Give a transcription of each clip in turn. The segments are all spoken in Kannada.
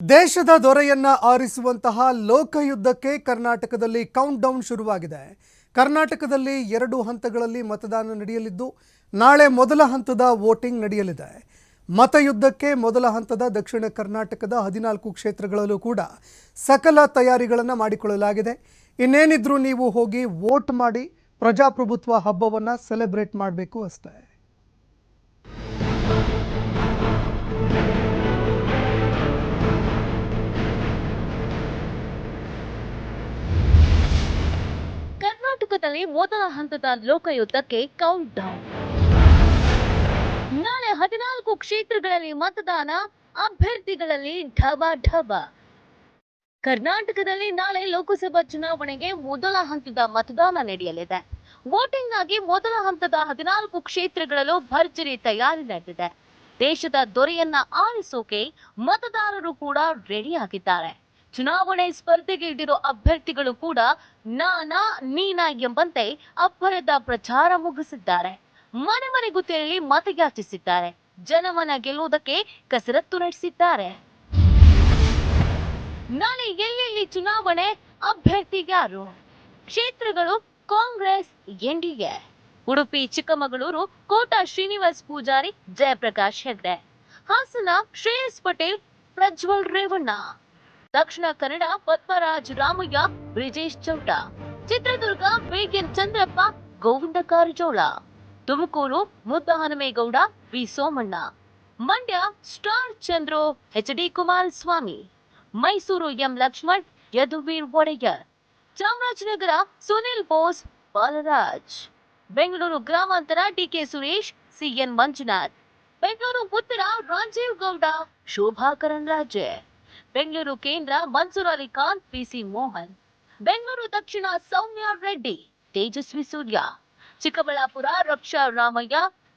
ದೇಶದ ದೊರೆಯನ್ನ ಆರಿಸುವಂತಹ ಲೋಕಯುದ್ಧಕ್ಕೆ ಕರ್ನಾಟಕದಲ್ಲಿ ಕೌಂಟ್ ಡೌನ್ ಶುರುವಾಗಿದೆ. ಕರ್ನಾಟಕದಲ್ಲಿ ಎರಡು ಹಂತಗಳಲ್ಲಿ ಮತದಾನ ನಡೆಯಲಿದ್ದು, ನಾಳೆ ಮೊದಲ ಹಂತದ ವೋಟಿಂಗ್ ನಡೆಯಲಿದೆ. ಮತಯುದ್ಧಕ್ಕೆ ಮೊದಲ ಹಂತದ ದಕ್ಷಿಣ ಕರ್ನಾಟಕದ ಹದಿನಾಲ್ಕು ಕ್ಷೇತ್ರಗಳಲ್ಲೂ ಕೂಡ ಸಕಲ ತಯಾರಿಗಳನ್ನು ಮಾಡಿಕೊಳ್ಳಲಾಗಿದೆ. ಇನ್ನೇನಿದ್ರೂ ನೀವು ಹೋಗಿ ವೋಟ್ ಮಾಡಿ ಪ್ರಜಾಪ್ರಭುತ್ವ ಹಬ್ಬವನ್ನು ಸೆಲೆಬ್ರೇಟ್ ಮಾಡಬೇಕು ಅಷ್ಟೇ. ಕರ್ನಾಟಕದಲ್ಲಿ ಮೊದಲ ಹಂತದ ಲೋಕಯುದ್ಧಕ್ಕೆ ಕೌಂಟ್ ಡೌನ್ ನಾಳೆ ಹದಿನಾಲ್ಕು ಕ್ಷೇತ್ರಗಳಲ್ಲಿ ಮತದಾನ, ಅಭ್ಯರ್ಥಿಗಳಲ್ಲಿ ಢಬ ಢಬ ಕರ್ನಾಟಕದಲ್ಲಿ ನಾಳೆ ಲೋಕಸಭಾ ಚುನಾವಣೆಗೆ ಮೊದಲ ಹಂತದ ಮತದಾನ ನಡೆಯಲಿದೆ. ವೋಟಿಂಗ್ ಆಗಿ ಮೊದಲ ಹಂತದ ಹದಿನಾಲ್ಕು ಕ್ಷೇತ್ರಗಳಲ್ಲೂ ಭರ್ಜರಿ ತಯಾರಿ ನಡೆದಿದೆ. ದೇಶದ ದೊರೆಯನ್ನ ಆರಿಸೋಕೆ ಮತದಾರರು ಕೂಡ ರೆಡಿ ಆಗಿದ್ದಾರೆ. ಚುನಾವಣೆ ಸ್ಪರ್ಧೆಗೆ ಇಟ್ಟಿರೋ ಅಭ್ಯರ್ಥಿಗಳು ಕೂಡ ನಾನಾ ನೀನಾ ಎಂಬಂತೆ ಅಬ್ಬರದ ಪ್ರಚಾರ ಮುಗಿಸಿದ್ದಾರೆ. ಮನೆ ಮನೆಗೂ ತೆರಳಿ ಮತಯಾಚಿಸಿದ್ದಾರೆ ಜನಮನ ಗೆಲ್ಲುವುದಕ್ಕೆ ಕಸರತ್ತು ನಡೆಸಿದ್ದಾರೆ. ನಾಳೆ ಎಲ್ಲೆಲ್ಲಿ ಚುನಾವಣೆ? ಅಭ್ಯರ್ಥಿಗ್ಯಾರು ಕ್ಷೇತ್ರಗಳು Congress NDA Udupi, Chikkamagaluru, Kota Srinivas Poojary, Jayaprakash Hegde. Hassan Shreyas Patel, Prajwal Revanna. Dakshina Kannada Padmaraj Ramaiah, Brijesh Chowta. Chitradurga begin Chandrappa, Govinda Karjol. Tumakuru Muddahanumegowda, V Somanna. Mandya star Chandru, H D Kumaraswamy. Mysuru M Lakshman, Yaduveer Wadiyar. Chamarajanagar Sunil Bose, Balaraj. Bengaluru ಗ್ರಾಮಾಂತರ DK Suresh, C N Manjunath. Bengaluru ಉತ್ತರ ರಾಜೀವ್ ಗೌಡ, ಶೋಭಾ ಕರಂದ್ಲಾಜೆ. ಬೆಂಗಳೂರು ಕೇಂದ್ರ ಮನ್ಸೂರ್ ಖಾನ್ ಪಿಸಿ ಮೋಹನ್. ಬೆಂಗಳೂರು ದಕ್ಷಿಣ Sowmya Reddy, Tejasvi Surya. Chikkaballapur Raksha Ramaiah,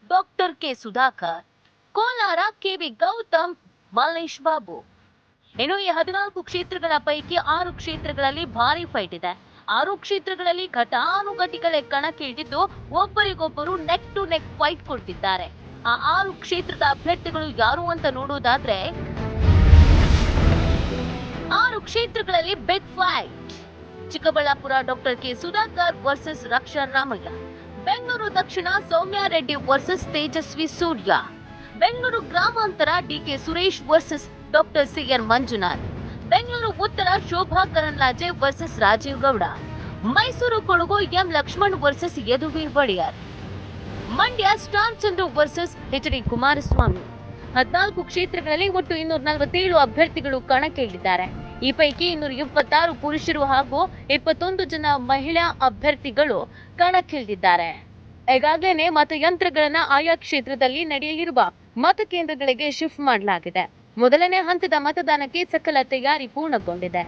doctor K Sudhakar. Kolar KV Gautam, Mallesh Babu. ಇನ್ನು ಈ ಹದಿನಾಲ್ಕು ಕ್ಷೇತ್ರಗಳ ಪೈಕಿ ಆರು ಕ್ಷೇತ್ರಗಳಲ್ಲಿ ಭಾರಿ ಫೈಟ್ ಇದೆ. ಆರು ಕ್ಷೇತ್ರಗಳಲ್ಲಿ ಘಟಾನುಘಟಿಗಳೇ ಕಣಕ್ಕೆ ಇಟ್ಟಿದ್ದು ಒಬ್ಬರಿಗೊಬ್ಬರು ನೆಕ್ ಟು ನೆಕ್ ಫೈಟ್ ಕೊಡ್ತಿದ್ದಾರೆ. ಆ ಆರು ಕ್ಷೇತ್ರದ ಅಭ್ಯರ್ಥಿಗಳು ಯಾರು ಅಂತ ನೋಡೋದಾದ್ರೆ ಆರು ಕ್ಷೇತ್ರಗಳಲ್ಲಿ big fight Chikkaballapur doctor K Sudhakar versus Raksha Ramaiah. Bengaluru ದಕ್ಷಿಣ ಸೌಮ್ಯ ರೆಡ್ಡಿ ವರ್ಸಸ್ ತೇಜಸ್ವಿ ಸೂರ್ಯ. ಬೆಂಗಳೂರು ಗ್ರಾಮಾಂತರ DK Suresh versus doctor C N Manjunath. Bengaluru ಉತ್ತರ Shobha Karandlaje versus Rajeev Gowda. Mysuru Kodagu M Lakshman versus Yaduveer Wadiyar. Mandya star Chandru versus H D Kumaraswamy. ಹದಿನಾಲ್ಕು ಕ್ಷೇತ್ರಗಳಲ್ಲಿ ಒಟ್ಟು ಇನ್ನೂರ ನಲವತ್ತೇಳು ಅಭ್ಯರ್ಥಿಗಳು ಕಣಕ್ಕೆ ಇಳಿದಿದ್ದಾರೆ ಈ ಪೈಕಿ ಇನ್ನೂರ ಇಪ್ಪತ್ತಾರು ಪುರುಷರು ಹಾಗೂ ಇಪ್ಪತ್ತೊಂದು ಜನ ಮಹಿಳಾ ಅಭ್ಯರ್ಥಿಗಳು ಕಣಕ್ಕಿಳಿದಿದ್ದಾರೆ. ಈಗಾಗಲೇ ಮತಯಂತ್ರಗಳನ್ನ ಆಯಾ ಕ್ಷೇತ್ರದಲ್ಲಿ ನಡೆಯಲಿರುವ ಮತಕೇಂದ್ರಗಳಿಗೆ ಶಿಫ್ಟ್ ಮಾಡಲಾಗಿದೆ. ಮೊದಲನೇ ಹಂತದ ಮತದಾನಕ್ಕೆ ಸಕಲ ತಯಾರಿ ಪೂರ್ಣಗೊಂಡಿದೆ.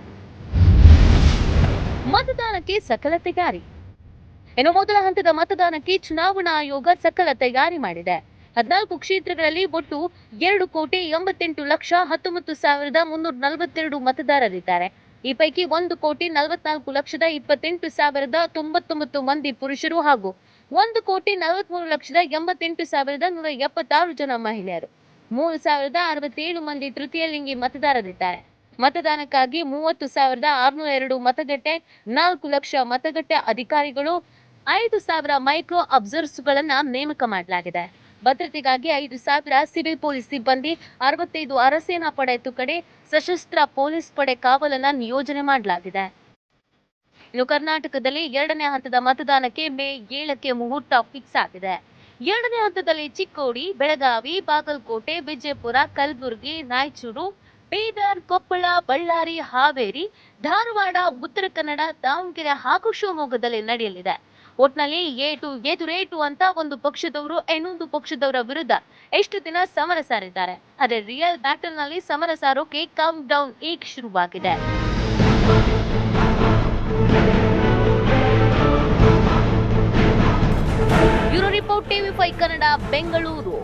ಮತದಾನಕ್ಕೆ ಸಕಲ ತಯಾರಿ. ಇನ್ನು ಮೊದಲ ಹಂತದ ಮತದಾನಕ್ಕೆ ಚುನಾವಣಾ ಆಯೋಗ ಸಕಲ ತಯಾರಿ ಮಾಡಿದೆ. ಹದಿನಾಲ್ಕು ಕ್ಷೇತ್ರಗಳಲ್ಲಿ ಒಟ್ಟು ಎರಡು ಕೋಟಿ ಎಂಬತ್ತೆಂಟು ಲಕ್ಷ ಹತ್ತೊಂಬತ್ತು ಸಾವಿರದ ಮುನ್ನೂರ ನಲವತ್ತೆರಡು ಮತದಾರರಿದ್ದಾರೆ. ಈ ಪೈಕಿ ಒಂದು ಕೋಟಿ ನಲವತ್ನಾಲ್ಕು ಲಕ್ಷದ ಇಪ್ಪತ್ತೆಂಟು ಸಾವಿರದ ತೊಂಬತ್ತೊಂಬತ್ತು ಮಂದಿ ಪುರುಷರು ಹಾಗೂ ಒಂದು ಕೋಟಿ ನಲವತ್ಮೂರು ಲಕ್ಷದ ಎಂಬತ್ತೆಂಟು ಸಾವಿರದ ನೂರ ಎಪ್ಪತ್ತಾರು ಜನ ಮಹಿಳೆಯರು. ಮೂರು ಸಾವಿರದ ಅರವತ್ತೇಳು ಮಂದಿ ತೃತೀಯ ಲಿಂಗಿ ಮತದಾರರಿದ್ದಾರೆ. ಮತದಾನಕ್ಕಾಗಿ ಮೂವತ್ತು ಸಾವಿರದ ಆರುನೂರ ಎರಡು ಮತಗಟ್ಟೆ, ನಾಲ್ಕು ಲಕ್ಷ ಮತಗಟ್ಟೆ ಅಧಿಕಾರಿಗಳು, ಐದು ಸಾವಿರ ಮೈಕ್ರೋ ಅಬ್ಸರ್ವರ್ಸ್ಗಳನ್ನ ನೇಮಕ ಮಾಡಲಾಗಿದೆ. ಭದ್ರತೆಗಾಗಿ ಐದು ಸಾವಿರ ಸಿವಿಲ್ ಪೊಲೀಸ್ ಸಿಬ್ಬಂದಿ, ಅರವತ್ತೈದು ಅರಸೇನಾ ಪಡೆ ತುಕಡೆ, ಸಶಸ್ತ್ರ ಪೊಲೀಸ್ ಪಡೆ ಕಾವಲನ್ನ ನಿಯೋಜನೆ ಮಾಡಲಾಗಿದೆ. ಇನ್ನು ಕರ್ನಾಟಕದಲ್ಲಿ ಎರಡನೇ ಹಂತದ ಮತದಾನಕ್ಕೆ ಮೇ ಏಳಕ್ಕೆ ಮುಹೂರ್ತ ಫಿಕ್ಸ್ ಆಗಿದೆ. ಎರಡನೇ ಹಂತದಲ್ಲಿ ಚಿಕ್ಕೋಡಿ, ಬೆಳಗಾವಿ, ಬಾಗಲಕೋಟೆ, ವಿಜಯಪುರ, ಕಲಬುರಗಿ, ರಾಯಚೂರು, ಬೀದರ್, ಕೊಪ್ಪಳ, ಬಳ್ಳಾರಿ, ಹಾವೇರಿ, ಧಾರವಾಡ, ಉತ್ತರ ಕನ್ನಡ, ದಾವಣಗೆರೆ ಹಾಗೂ ಶಿವಮೊಗ್ಗದಲ್ಲಿ ನಡೆಯಲಿದೆ. ಒಟ್ನಲ್ಲಿ ಏಟು ಎದುರೇಟು ಅಂತ ಒಂದು ಪಕ್ಷದವರು, ಇನ್ನೊಂದು ಪಕ್ಷದವರ ವಿರುದ್ಧ ಎಷ್ಟು ದಿನ ಸಮರ ಸಾರಿದ್ದಾರೆ. ಆದ್ರೆ ರಿಯಲ್ ಬ್ಯಾಟಲ್ನಲ್ಲಿ ಸಮರ ಸಾರೋಕೆ ಕಮ್ ಡೌನ್ ಈಗ ಶುರುವಾಗಿದೆ. ರಿಪೋರ್ಟ್, ಟಿವಿ ಫೈ ಕನ್ನಡ, ಬೆಂಗಳೂರು.